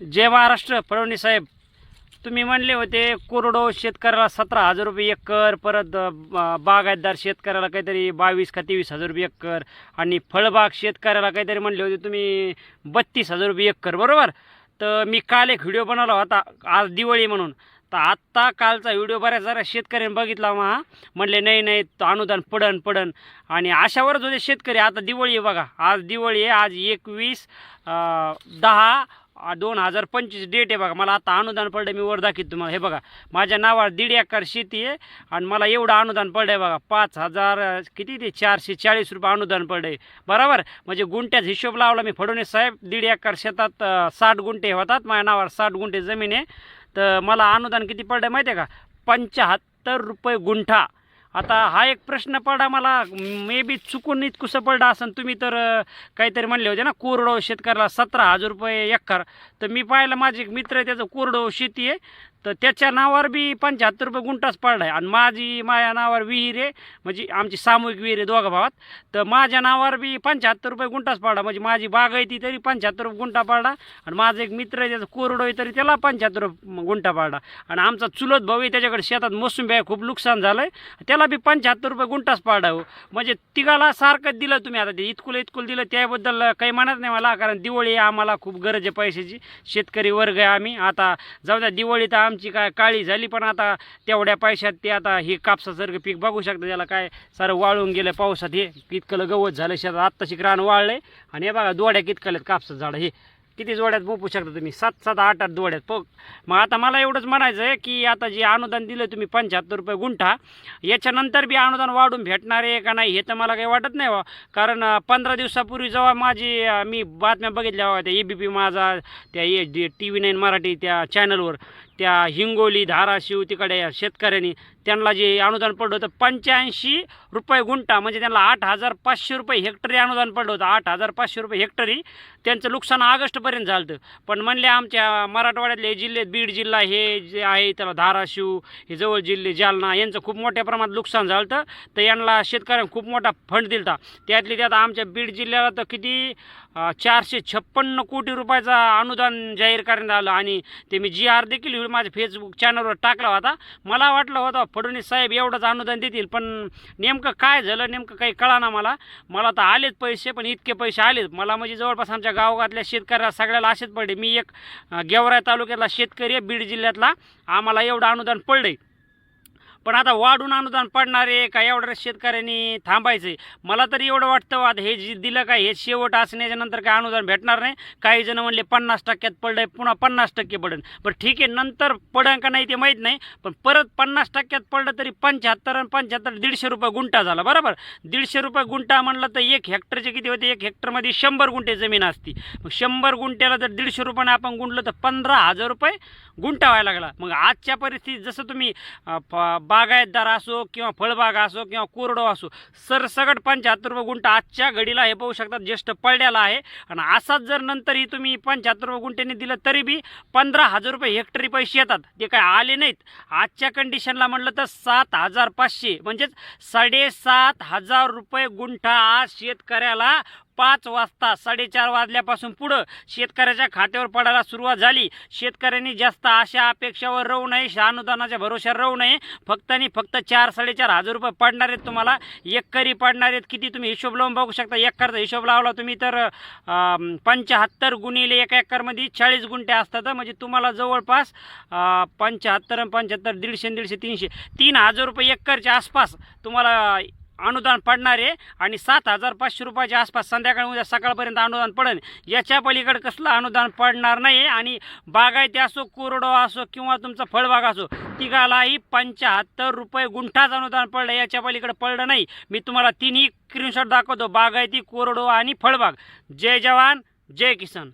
जय महाराष्ट्र फडणवीस साहेब. तुम्ही म्हणले होते कोरडो शेतकऱ्याला सतरा हजार रुपये एकर परत बागायतदार शेतकऱ्याला काहीतरी बावीस का तेवीस हजार रुपये एकर आणि फळबाग शेतकऱ्याला काहीतरी म्हणले होते तुम्ही बत्तीस हजार रुपये एकर बरोबर? तर मी काल एक व्हिडिओ बनवला होता आज दिवाळी म्हणून. तर आत्ता कालचा व्हिडिओ बऱ्याच जरा शेतकऱ्यांनी बघितला मग म्हणले नाही नाही अनुदान पडन पडन. आणि अशावरच होते शेतकरी आता दिवाळी आहे बघा. आज दिवाळी आहे आज एकवीस दहा दोन हजार पंचवीस डेट आहे बघा. मला आता अनुदान पडलं मी वर दाखवतो तुम्हाला. हे बघा माझ्या नावावर दीड एकर शेती आहे आणि मला एवढं अनुदान पडलं आहे बघा. पाच हजार किती ते चारशे चाळीस रुपये अनुदान पडलं आहे बरोबर? म्हणजे गुंठ्यात हिशोब लावला मी. फडणवीस साहेब दीड एकर शेतात साठ गुंठे होतात. माझ्या नावावर साठ गुंठे जमीन आहे. तर मला अनुदान किती पडलं आहे माहिती आहे का? पंच्याहत्तर रुपये गुंठा. आता हा एक प्रश्न पडला मला. मे बी चुकून इतकुसं पडला असं तुम्ही तर काहीतरी म्हणले होते ना कोरडो शेतकऱ्याला सतरा हजार रुपये एकर. तर मी पाहिलं माझे एक मित्र आहे त्याचं कोरडो शेती आहे. तर त्याच्या नावावर बी पंच्याहत्तर रुपये गुंठाच पडला आहे आणि माझी माझ्या नावावर विहीर आहे म्हणजे आमची सामूहिक विहीर आहे दोघा भावात. तर माझ्या नावावर बी पंच्याहत्तर रुपये गुंठाच पडला. म्हणजे माझी बाग आहे ती तरी पंच्याहत्तर रुपये गुंठा पडला. आणि माझं एक मित्र आहे त्याचं कोरडो आहे तरी त्याला पंच्याहत्तर रुपये गुंठा पडला. आणि आमचा चुलत भाऊ आहे त्याच्याकडे शेतात मोसंबी आहे खूप नुकसान झालं आहे त्याला बी पंच्याहत्तर रुपये गुंठाच पडला हो. म्हणजे तिघाला सारखं दिलं तुम्ही आता ते. इतकुल इतकुल दिलं त्याबद्दल काही म्हणत नाही मला. कारण दिवाळी आम्हाला खूप गरज आहे पैशाची. शेतकरी वर्ग आहे आम्ही. आता जाऊ द्या दिवाळी तर आमची काय काळी झाली पण आता तेवढ्या पैशात ते आता हे कापसासारखं पीक बघू शकता त्याला काय सारं वाळून गेलं पावसात हे कितकलं गवत झालं शेतात आत्ताशी रान वाळलंय. आणि हे बघा दोड्या कितकल्यात कापसाचं झाडं हे किती जोड्यात बोपू शकता तुम्ही? सात सात आठ आठ जोड्यात. पग मग आता मला एवढंच म्हणायचं आहे की आता जे अनुदान दिलं तुम्ही पंच्याहत्तर रुपये गुंठा याच्यानंतर बी अनुदान वाढून भेटणार आहे का नाही हे तर मला काही वाटत नाही बा कारण पंधरा दिवसापूर्वी जेव्हा माझी मी बातम्या बघितल्या त्या ए बी पी माझा त्या A T V nine Marathi त्या चॅनलवर त्या हिंगोली धाराशिव तिकडे शेतकऱ्यांनी त्यांना जे अनुदान पडलं होतं पंच्याऐंशी रुपये गुंठा म्हणजे त्यांना आठ हजार पाचशे रुपये हेक्टरी अनुदान पडलं होतं. आठ हजार पाचशे रुपये हेक्टरी त्यांचं नुकसान ऑगस्टपर्यंत झालं होतं. पण म्हणले आमच्या मराठवाड्यातले जिल्हे बीड जिल्हा हे जे आहे त्याला धाराशिव हे जवळ जिल्हे जालना यांचं खूप मोठ्या प्रमाणात नुकसान झालं होतं. तर यांना शेतकऱ्यांना खूप मोठा फंड दिला होता त्यातले त्यात आमच्या बीड जिल्ह्याला तर किती चारशे छप्पन्न कोटी रुपयाचा अनुदान जाहीर करण्यात आलं आणि ते मी जी आर देखील माझ्या फेसबुक चॅनलवर टाकला होता. मला वाटलं होतं फडणवीस साहेब एवढंच अनुदान देतील पण नेमकं काय झालं नेमकं काही कळाना मला. मला तर आलेच पैसे पण इतके पैसे आलेत. मला म्हणजे जवळपास आमच्या गावगातल्या शेतकऱ्याला सगळ्याला असेच पडले. मी एक अं, गेवराई तालुक्यातला शेतकरी आहे बीड जिल्ह्यातला. आम्हाला एवढं अनुदान पडलं पण आता वाढून अनुदान पडणार आहे का? एवढ्या शेतकऱ्यांनी थांबायचं आहे मला तरी एवढं वाटतं आता हे जे दिलं काय हे शेवट असण्याच्या नंतर काय अनुदान भेटणार नाही. काही जण म्हणले पन्नास टक्क्यात पडलंय पुन्हा पन्नास टक्के पडेल पण ठीक आहे नंतर पडन का नाही ते माहीत नाही पण परत पन्नास टक्क्यात पडलं तरी पंच्याहत्तर आणि पंच्याहत्तर दीडशे रुपये गुंठा झाला. बरोबर? दीडशे रुपये गुंठा म्हणलं तर एक हेक्टरचे किती होते? एक हेक्टरमध्ये शंभर गुंठे जमीन असती. मग शंभर गुंठ्याला जर दीडशे रुपयाने आपण गुंठलं तर पंधरा हजार रुपये गुंठा व्हायला लागला. मग आजच्या परिस्थितीत जसं तुम्ही बागायतदार असो किंवा फळबाग असो किंवा कोरडो असो सरसगट पंच्याहत्तर रुपये गुंठा आजच्या घडीला हे पाहू शकतात ज्येष्ठ पडलेला आहे. आणि असाच जर नंतरही तुम्ही पंच्याहत्तर रुपये गुंठ्याने दिलं तरी बी पंधरा हजार रुपये हेक्टरी पैसे येतात. ते काय आले नाहीत. आजच्या कंडिशनला म्हटलं तर सात हजार पाचशे म्हणजेच साडेसात हजार रुपये गुंठा आज शेतकऱ्याला पाच वाजता साडेचार वाजल्यापासून पुढं शेतकऱ्याच्या खात्यावर पडायला सुरुवात झाली. शेतकऱ्यांनी जास्त आशा अपेक्षावर राहू नये अनुदानाच्या भरोश्यावर राहू नये. फक्त आणि फक्त चार साडेचार हजार रुपये पडणार आहेत तुम्हाला. एकरी पडणार आहेत. किती तुम्ही हिशोब लावून बघू शकता. एकरचा हिशोब लावला तुम्ही तर पंच्याहत्तर गुणिले एका एकरमध्ये चाळीस गुंठे असतात. म्हणजे तुम्हाला जवळपास पंच्याहत्तर आणि पंच्याहत्तर दीडशे दीडशे तीनशे. तीन हजार रुपये एकरच्या आसपास तुम्हाला अनुदान पडणार आहे आणि सात हजार पाचशे रुपयाच्या आसपास संध्याकाळी उद्या सकाळपर्यंत अनुदान पडेल. याच्या पलीकडे कसलं अनुदान पडणार नाही आहे आणि बागायती असो कोरडो असो किंवा तुमचा फळबाग असो तिघालाही पंच्याहत्तर रुपये गुंठाच अनुदान पडलं याच्या पलीकडे पडलं नाही. मी तुम्हाला तिन्ही स्क्रीनशॉट दाखवतो बागायती कोरडो आणि फळबाग. जय जवान जय किसान.